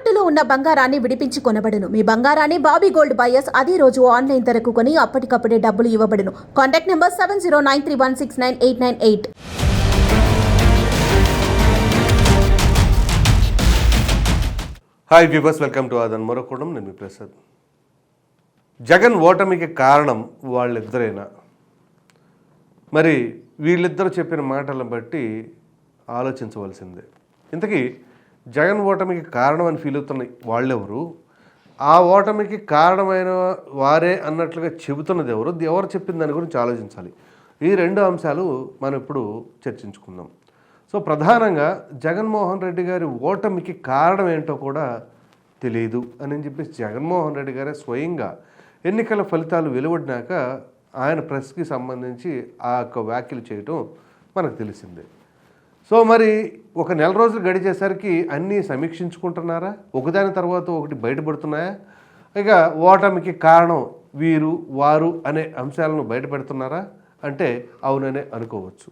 తాకట్టులో ఉన్న బంగారాన్ని విడిపించి కొనబడును. మీ బంగారాన్ని బాబీ గోల్డ్ బయర్స్ అదే రోజు ఆన్లైన్ ధరకు కొని అప్పటికప్పుడే డబ్బులు ఇవ్వబడును. Contact number seven zero nine three one six nine eight nine eight. Hi viewers welcome to అదన్ మరొకడం నేను మీ ప్రసాద్. జగన్ ఓటమికి కారణం వాళ్ళిద్దరేనా? మరి వీళ్ళిద్దరూ చెప్పిన మాటలను బట్టి ఆలోచించవలసిందే. ఇంతకీ జగన్ ఓటమికి కారణం అని ఫీల్ అవుతున్న వాళ్ళెవరు? ఆ ఓటమికి కారణమైన వారే అన్నట్లుగా చెబుతున్నది ఎవరు? ఎవరు చెప్పిన దాని గురించి ఆలోచించాలి. ఈ రెండు అంశాలు మనం ఇప్పుడు చర్చించుకుందాం. సో ప్రధానంగా జగన్మోహన్ రెడ్డి గారి ఓటమికి కారణం ఏంటో కూడా తెలియదు అని చెప్పేసి జగన్మోహన్ రెడ్డి గారే స్వయంగా ఎన్నికల ఫలితాలు వెలువడినాక ఆయన ప్రెస్కి సంబంధించి ఆ యొక్క వ్యాఖ్యలు చేయటం మనకు తెలిసిందే. సో మరి ఒక నెల రోజులు గడిచేసరికి అన్నీ సమీక్షించుకుంటున్నారా? ఒకదాని తర్వాత ఒకటి బయటపడుతున్నాయా? ఇక ఓటమికి కారణం వీరు వారు అనే అంశాలను బయటపెడుతున్నారా? అంటే అవుననే అనుకోవచ్చు.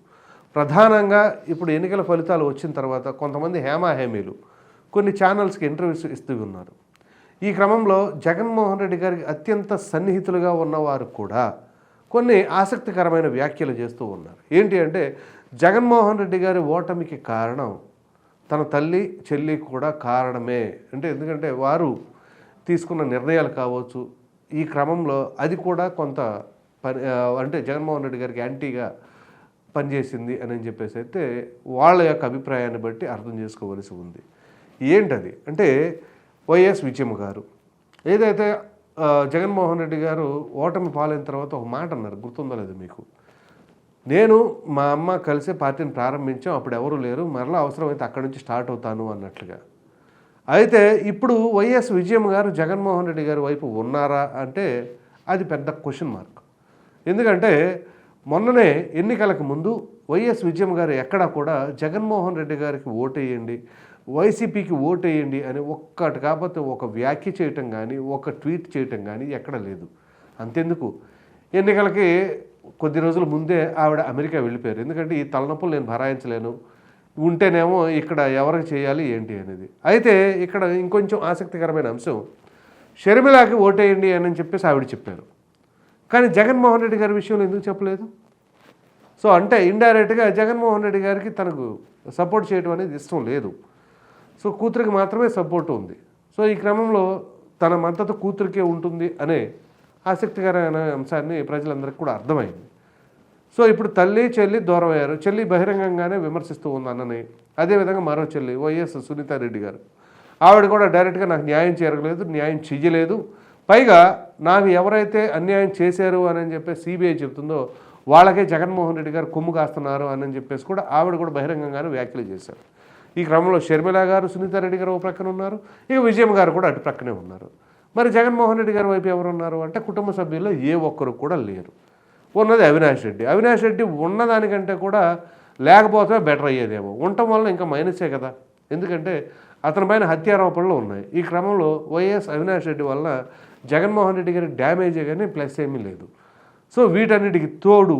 ప్రధానంగా ఇప్పుడు ఎన్నికల ఫలితాలు వచ్చిన తర్వాత కొంతమంది హేమాహేమీలు కొన్ని ఛానల్స్కి ఇంటర్వ్యూస్ ఇస్తూ ఉన్నారు. ఈ క్రమంలో జగన్మోహన్ రెడ్డి గారికి అత్యంత సన్నిహితులుగా ఉన్నవారు కూడా కొన్ని ఆసక్తికరమైన వ్యాఖ్యలు చేస్తూ ఉన్నారు. ఏంటి అంటే జగన్మోహన్ రెడ్డి గారి ఓటమికి కారణం తన తల్లి చెల్లి కూడా కారణమే. అంటే ఎందుకంటే వారు తీసుకున్న నిర్ణయాలు కావచ్చు ఈ క్రమంలో అది కూడా కొంత పని అంటే జగన్మోహన్ రెడ్డి గారికి యాంటీగా పనిచేసింది అని చెప్పేసి అయితే వాళ్ళ యొక్క అభిప్రాయాన్ని బట్టి అర్థం చేసుకోవలసి ఉంది. ఏంటది? అంటే వైఎస్ విజయమ్మ గారు ఏదైతే జగన్మోహన్ రెడ్డి గారు ఓటమి పాలైన తర్వాత ఒక మాట అన్నారు. గుర్తుందో లేదు మీకు? నేను మా అమ్మ కలిసి పార్టీని ప్రారంభించాం అప్పుడు ఎవరు లేరు. మరలా అవసరమైతే అక్కడి నుంచి స్టార్ట్ అవుతాను అన్నట్లుగా. అయితే ఇప్పుడు వైఎస్ విజయం గారు జగన్మోహన్ రెడ్డి గారి వైపు ఉన్నారా అంటే అది పెద్ద క్వశ్చన్ మార్క్. ఎందుకంటే మొన్ననే ఎన్నికలకు ముందు వైఎస్ విజయం గారు ఎక్కడా కూడా జగన్మోహన్ రెడ్డి గారికి ఓటేయండి వైసీపీకి ఓటేయండి అని ఒక్కటి కాకపోతే ఒక వ్యాఖ్య చేయటం కానీ ఒక ట్వీట్ చేయటం కానీ ఎక్కడ లేదు. అంతెందుకు? ఎన్నికలకి కొద్ది రోజుల ముందే ఆవిడ అమెరికా వెళ్ళిపోయారు. ఎందుకంటే ఈ తలనొప్పులు నేను భరాయించలేను. ఉంటేనేమో ఇక్కడ ఎవరికి చేయాలి ఏంటి అనేది. అయితే ఇక్కడ ఇంకొంచెం ఆసక్తికరమైన అంశం. షర్మిలాకి ఓటేయండి అని చెప్పేసి ఆవిడ చెప్పారు. కానీ జగన్మోహన్ రెడ్డి గారి విషయంలో ఎందుకు చెప్పలేదు? సో అంటే ఇండైరెక్ట్గా జగన్మోహన్ రెడ్డి గారికి తనకు సపోర్ట్ చేయడం అనేది ఇష్టం లేదు. సో కూతురికి మాత్రమే సపోర్ట్ ఉంది. సో ఈ క్రమంలో తన మద్దతు కూతురికే ఉంటుంది అనే ఆసక్తికరమైన అంశాన్ని ప్రజలందరికీ కూడా అర్థమైంది. సో ఇప్పుడు తల్లి చెల్లి దూరం అయ్యారు చెల్లి బహిరంగంగానే విమర్శిస్తూ ఉంది అన్నని. అదేవిధంగా మరో చెల్లి వైఎస్ సునీతారెడ్డి గారు. ఆవిడ కూడా డైరెక్ట్గా నాకు న్యాయం చేరగలేదు న్యాయం చెయ్యలేదు. పైగా నాకు ఎవరైతే అన్యాయం చేశారు అని చెప్పి సిబిఐ చెప్తుందో వాళ్ళకే జగన్మోహన్ రెడ్డి గారు కొమ్ము కాస్తున్నారు అని చెప్పేసి కూడా ఆవిడ కూడా బహిరంగంగానే వ్యాఖ్యలు చేశారు. ఈ క్రమంలో షర్మిల గారు సునీతారెడ్డి గారు ఒక ప్రక్కన ఉన్నారు. ఇక విజయం గారు కూడా అటు ప్రక్కనే ఉన్నారు. మరి జగన్మోహన్ రెడ్డి గారి వైపు ఎవరు ఉన్నారు అంటే కుటుంబ సభ్యుల్లో ఏ ఒక్కరు కూడా లేరు. ఉన్నది అవినాష్ రెడ్డి. అవినాష్ రెడ్డి ఉన్నదానికంటే కూడా లేకపోతే బెటర్ అయ్యేదేమో. ఉండటం వల్ల ఇంకా మైనసే కదా. ఎందుకంటే అతని పైన హత్యారోపణలు ఉన్నాయి. ఈ క్రమంలో వైఎస్ అవినాష్ రెడ్డి వల్ల జగన్మోహన్ రెడ్డి గారికి డ్యామేజే కానీ ప్లస్ ఏమీ లేదు. సో వీటన్నిటికి తోడు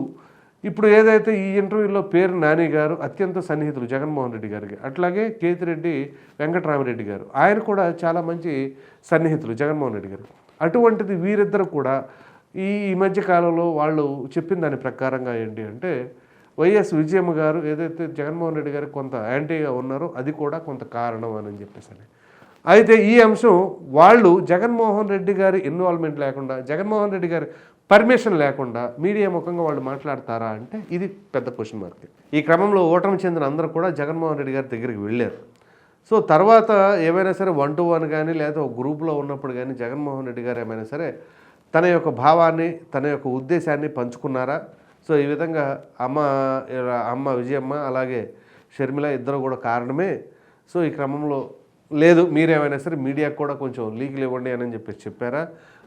ఇప్పుడు ఏదైతే ఈ ఇంటర్వ్యూలో పేరు నాని గారు అత్యంత సన్నిహితులు జగన్మోహన్ రెడ్డి గారికి అట్లాగే కేతిరెడ్డి వెంకటరామరెడ్డి గారు ఆయన కూడా చాలా మంచి సన్నిహితులు జగన్మోహన్ రెడ్డి గారు. అటువంటిది వీరిద్దరు కూడా ఈ ఈ మధ్య కాలంలో వాళ్ళు చెప్పిన దాని ప్రకారంగా ఏంటి అంటే వైఎస్ విజయమ్మ గారు ఏదైతే జగన్మోహన్ రెడ్డి గారు కొంత యాంటీగా ఉన్నారో అది కూడా కొంత కారణం అని చెప్పేసి అయితే ఈ అంశం వాళ్ళు జగన్మోహన్ రెడ్డి గారి ఇన్వాల్వ్మెంట్ లేకుండా జగన్మోహన్ రెడ్డి గారి పర్మిషన్ లేకుండా మీడియా ముఖంగా వాళ్ళు మాట్లాడతారా అంటే ఇది పెద్ద క్వశ్చన్ మార్క్ ఈ క్రమంలో ఓటమి చెందిన అందరూ కూడా జగన్మోహన్ రెడ్డి గారి దగ్గరికి వెళ్ళారు. సో తర్వాత ఏమైనా సరే వన్ టు వన్ కానీ లేదా ఒక గ్రూప్లో ఉన్నప్పుడు కానీ జగన్మోహన్ రెడ్డి గారు ఏమైనా సరే తన యొక్క భావాన్ని తన యొక్క ఉద్దేశాన్ని పంచుకున్నారా? సో ఈ విధంగా అమ్మ అమ్మ విజయమ్మ అలాగే షర్మిల ఇద్దరు కూడా కారణమే. సో ఈ క్రమంలో లేదు మీరేమైనా సరే మీడియాకు కూడా కొంచెం లీకులు ఇవ్వండి అని చెప్పేసి చెప్పారా?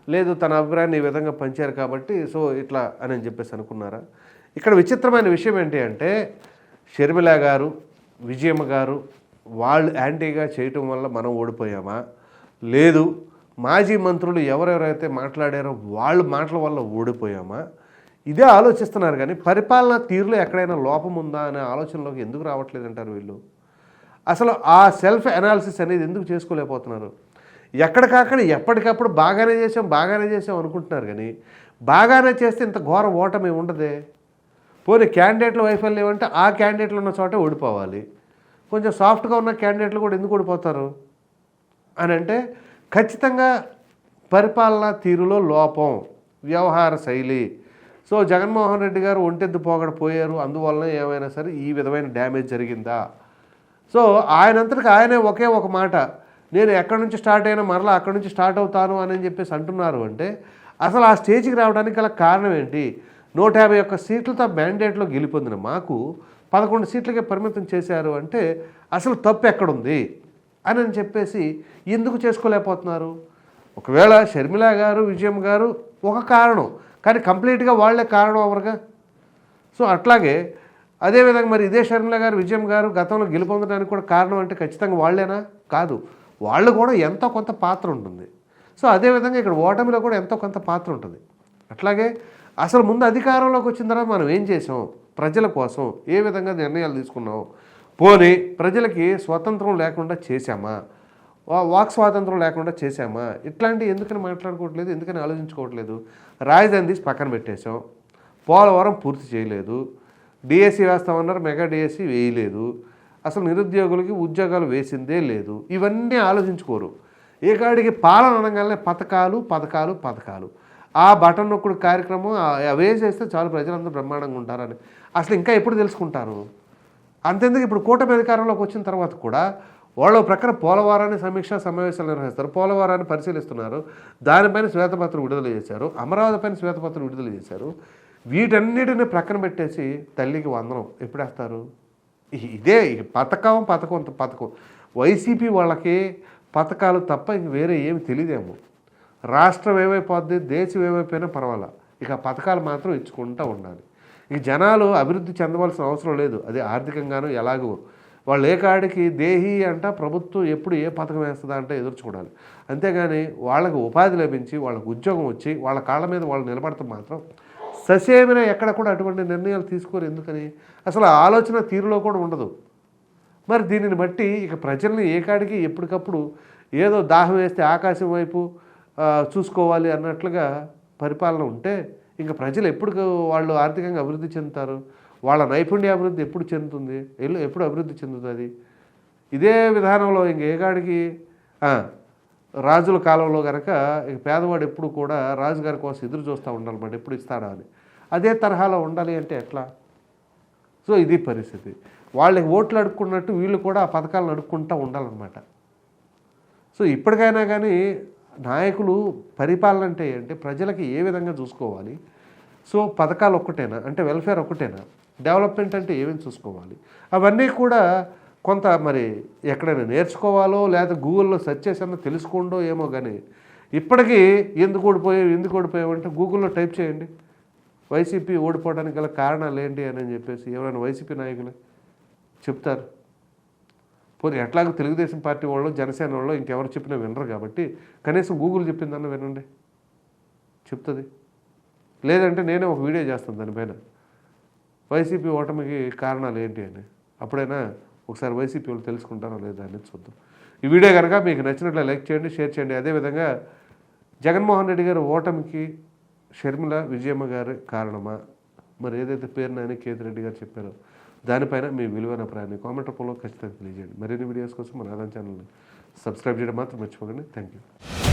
లేదు తన అభిప్రాయాన్ని ఈ విధంగా పంచారు కాబట్టి సో ఇట్లా అని చెప్పేసి అనుకున్నారా? ఇక్కడ విచిత్రమైన విషయం ఏంటి అంటే షర్మిల గారు విజయమ్మ గారు వాళ్ళు యాంటీగా చేయటం వల్ల మనం ఓడిపోయామా? లేదు మాజీ మంత్రులు ఎవరెవరైతే మాట్లాడారో వాళ్ళ మాటల వల్ల ఓడిపోయామా? ఇదే ఆలోచిస్తున్నారు కానీ పరిపాలనా తీరులో ఎక్కడైనా లోపం ఉందా అనే ఆలోచనలోకి ఎందుకు రావట్లేదంటారు వీళ్ళు? అసలు ఆ సెల్ఫ్ అనాలిసిస్ అనేది ఎందుకు చేసుకోలేకపోతున్నారు? ఎక్కడికక్కడ ఎప్పటికప్పుడు బాగానే చేసాం బాగానే చేసాం అనుకుంటున్నారు కానీ బాగానే చేస్తే ఇంత ఘోర ఓటమి ఉండదే పోనీ క్యాండిడేట్ల వైఫల్యం అంటే ఆ క్యాండిడేట్లు ఉన్న చోట ఓడిపోవాలి. కొంచెం సాఫ్ట్గా ఉన్న క్యాండిడేట్లు కూడా ఎందుకు ఓడిపోతారు? అని అంటే ఖచ్చితంగా పరిపాలనా తీరులో లోపం వ్యవహార శైలి. సో జగన్మోహన్ రెడ్డి గారు ఒంటెద్దు పోగడ పోయారు అందువలన ఏమైనా సరే ఈ విధమైన డ్యామేజ్ జరిగిందా? సో ఆయనంతటికి ఆయనే ఒకే ఒక మాట నేను ఎక్కడి నుంచి స్టార్ట్ అయినా మరలా అక్కడి నుంచి స్టార్ట్ అవుతాను అని చెప్పేసి అంటున్నారు అంటే అసలు ఆ స్టేజ్కి రావడానికి గల కారణం ఏంటి? నూట యాభై ఒక్క సీట్లతో మ్యాండేట్లో గెలిపొందిన మాకు పదకొండు సీట్లకే పరిమితం చేశారు అంటే అసలు తప్పు ఎక్కడుంది? అని అని చెప్పేసి ఎందుకు చేసుకోలేకపోతున్నారు? ఒకవేళ షర్మిల గారు విజయం గారు ఒక కారణం కానీ కంప్లీట్గా వాళ్ళే కారణం అవరుగా సో అట్లాగే అదేవిధంగా మరి ఇదే షర్మిల గారు విజయం గారు గతంలో గెలుపొందడానికి కూడా కారణం అంటే ఖచ్చితంగా వాళ్ళేనా? కాదు. వాళ్ళు కూడా ఎంతో కొంత పాత్ర ఉంటుంది. సో అదేవిధంగా ఇక్కడ ఓటమిలో కూడా ఎంతో కొంత పాత్ర ఉంటుంది. అట్లాగే అసలు ముందు అధికారంలోకి వచ్చిన తర్వాత మనం ఏం చేసాం? ప్రజల కోసం ఏ విధంగా నిర్ణయాలు తీసుకున్నాం? పోనీ ప్రజలకి స్వతంత్రం లేకుండా చేశామా? వా- వాక్ స్వాతంత్రం లేకుండా చేశామా? ఇట్లాంటివి ఎందుకని మాట్లాడుకోవట్లేదు? ఎందుకని ఆలోచించుకోవట్లేదు? రాజధాని తీసి పక్కన పెట్టేశాం. పోలవరం పూర్తి చేయలేదు. డిఎస్సి వేస్తామన్నారు మెగా డిఎస్సి వేయలేదు. అసలు నిరుద్యోగులకి ఉద్యోగాలు వేసిందే లేదు. ఇవన్నీ ఆలోచించుకోరు. ఏ కాడికి పాలన అనగానే పథకాలు పథకాలు పథకాలు. ఆ బటన్ నొక్కుడు కార్యక్రమం అవే చేస్తే చాలు ప్రజలందరూ బ్రహ్మాండంగా ఉంటారని. అసలు ఇంకా ఎప్పుడు తెలుసుకుంటారు? అంతెందుకు ఇప్పుడు కూటమి అధికారంలోకి వచ్చిన తర్వాత కూడా వాళ్ళ ప్రకారం పోలవరాన్ని సమీక్షా సమావేశాలు నిర్వహిస్తారు. పోలవరాన్ని పరిశీలిస్తున్నారు. దానిపైన శ్వేతపత్రం విడుదల చేశారు. అమరావతి పైన శ్వేతపత్రం విడుదల చేశారు. వీటన్నిటిని ప్రక్కన పెట్టేసి తల్లికి వందనం. ఎప్పుడేస్తారు ఇదే పథకం పథకం పథకం. వైసీపీ వాళ్ళకి పథకాలు తప్ప ఇంక వేరే ఏమి తెలియదేమో రాష్ట్రం ఏమైపోద్ది దేశం ఏమైపోయినా పర్వాలా. ఇక పథకాలు మాత్రం ఇచ్చుకుంటూ ఉండాలి. ఇక జనాలు అభివృద్ధి చెందవలసిన అవసరం లేదు. అది ఆర్థికంగాను ఎలాగో. వాళ్ళు ఏ కాడికి దేహి అంట ప్రభుత్వం ఎప్పుడు ఏ పథకం వేస్తుందా అంటే ఎదురు చూడాలి. అంతేగాని వాళ్ళకు ఉపాధి లభించి వాళ్ళకు ఉద్యోగం వచ్చి వాళ్ళ కాళ్ళ మీద వాళ్ళు నిలబడతాం మాత్రం ససేమిన ఎక్కడ కూడా అటువంటి నిర్ణయాలు తీసుకోరు. ఎందుకని? అసలు ఆలోచన తీరులో కూడా ఉండదు. మరి దీనిని బట్టి ఇక ప్రజల్ని ఏ కాడికి ఎప్పటికప్పుడు ఏదో దాహం వేస్తే ఆకాశం వైపు చూసుకోవాలి అన్నట్లుగా పరిపాలన ఉంటే ఇంకా ప్రజలు ఎప్పుడు వాళ్ళు ఆర్థికంగా అభివృద్ధి చెందుతారు? వాళ్ళ నైపుణ్య అభివృద్ధి ఎప్పుడు చెందుతుంది? ఎల్లు ఎప్పుడు అభివృద్ధి చెందుతుంది ఇదే విధానంలో ఇంక ఏ కాడికి రాజుల కాలంలో కనుక పేదవాడు ఎప్పుడు కూడా రాజుగారి కోసం ఎదురు చూస్తూ ఉండాలన్నమాట ఎప్పుడు ఇస్తాడా అని. అదే తరహాలో ఉండాలి అంటే ఎట్లా? సో ఇది పరిస్థితి. వాళ్ళకి ఓట్లు అడుక్కున్నట్టు వీళ్ళు కూడా ఆ పథకాలను అడుక్కుంటూ ఉండాలన్నమాట. సో ఇప్పటికైనా కానీ నాయకులు పరిపాలన అంటే అంటే ప్రజలకి ఏ విధంగా చూసుకోవాలి? సో పథకాలు ఒక్కటేనా? అంటే వెల్ఫేర్ ఒక్కటేనా? డెవలప్మెంట్ అంటే ఏమేమి చూసుకోవాలి? అవన్నీ కూడా కొంత మరి ఎక్కడైనా నేర్చుకోవాలో లేదా గూగుల్లో సెర్చ్ చేసన్నా తెలుసుకోండో ఏమో కానీ ఇప్పటికీ ఎందుకు ఓడిపోయావు ఎందుకు ఓడిపోయావంటే గూగుల్లో టైప్ చేయండి. వైసీపీ ఓడిపోవడానికి గల కారణాలు ఏంటి అని చెప్పేసి ఎవరైనా వైసీపీ నాయకులు చెప్తారు. పోనీ ఎట్లాగో తెలుగుదేశం పార్టీ వాళ్ళు జనసేన వాళ్ళు ఇంకెవరు చెప్పినా వినరు కాబట్టి కనీసం గూగుల్ చెప్పిందన్న వినండి. చెప్తుంది. లేదంటే నేనే ఒక వీడియో చేస్తాను దానిపైన. వైసీపీ ఓటమికి కారణాలు ఏంటి అని. అప్పుడైనా ఒకసారి వైసీపీ వాళ్ళు తెలుసుకుంటారో లేదా అనేది చూద్దాం. ఈ వీడియో కనుక మీకు నచ్చినట్లు లైక్ చేయండి షేర్ చేయండి. అదేవిధంగా జగన్మోహన్ రెడ్డి గారు ఓటమికి షర్మిల విజయమ్మ గారి కారణమా? మరి ఏదైతే పేరు కేతి కేతిరెడ్డి గారు చెప్పారో దానిపైన మీ విలువైన అభిప్రాయాన్ని కామెంట్ రూపంలో ఖచ్చితంగా తెలియజేయండి. మరిన్ని వీడియోస్ కోసం మన ఆదాయం ఛానల్ని సబ్స్క్రైబ్ చేయడం మాత్రం మర్చిపోకండి. Thank you